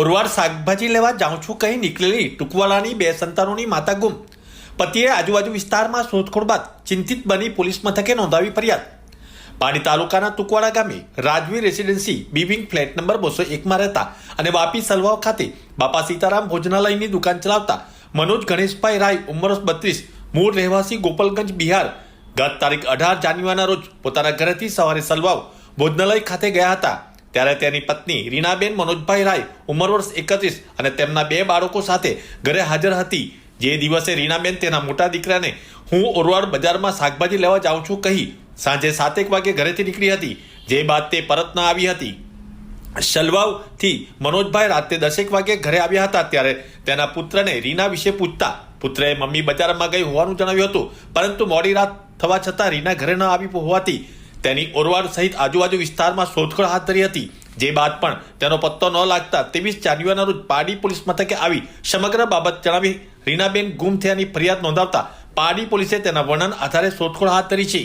ઓરવાડ શાકભાજી લેવા જાઉં છું કહી નીકળેલી ટુકવાલાની બે સંતાનોની માતા ગુમ. પતિએ આજુબાજુ વિસ્તારમાં શોધખોળ બાદ ચિંતિત બની પોલીસ મથકે નોંધાવી ફરિયાદ. પાણી તાલુકાના તુકવાડા ગામે રાજવી રેસિડેન્સી બિવિંગ ફ્લેટ નંબર બસો એકમાં રહેતા અને વાપી સલવાવ ખાતે બાપા સીતારામ ભોજનાલયની દુકાન ચલાવતા મનોજ ગણેશભાઈ રાય, ઉંમર બત્રીસ, મૂળ રહેવાસી ગોપાલગંજ, બિહાર. ગત તારીખ અઢાર જાન્યુઆરીના રોજ પોતાના ઘરેથી સવારે સલવાવ ભોજનાલય ખાતે ગયા હતા. ત્યારે તેની પત્ની રીનાબેન મનોજભાઈ રાય ઉંમર વર્ષ એકત્રીસ અને તેમના બે બાળકો સાથે ઘરે હાજર હતી. જે દિવસે રીનાબેન તેના મોટા દીકરાને, હું ઓરવાડ બજારમાં શાકભાજી લેવા જાઉં છું કહી સાંજે સાતેક વાગે ઘરેથી નીકળી હતી. જે બાદ તે પરત ન આવી હતી. શલવાવથી મનોજભાઈ રાતે દસેક વાગે ઘરે આવ્યા હતા ત્યારે તેના પુત્રને રીના વિશે પૂછતા, પુત્રએ મમ્મી બજારમાં ગઈ હોવાનું જણાવ્યું હતું, પરંતુ મોડી રાત થવા છતાં રીના ઘરે ન આવી હોવાથી તેની ઓરવાડ સહિત આજુબાજુ વિસ્તારમાં શોધખોળ હાથ ધરી હતી. જે બાદ પણ તેનો પત્તો ન લાગતા ત્રેવીસ જાન્યુઆરીના રોજ પાડી પોલીસ મથકે આવી સમગ્ર બાબત જણાવી રીનાબેન ગુમ થયાની ફરિયાદ નોંધાવતા પાડી પોલીસે તેના વર્ણન આધારે શોધખોળ હાથ ધરી છે.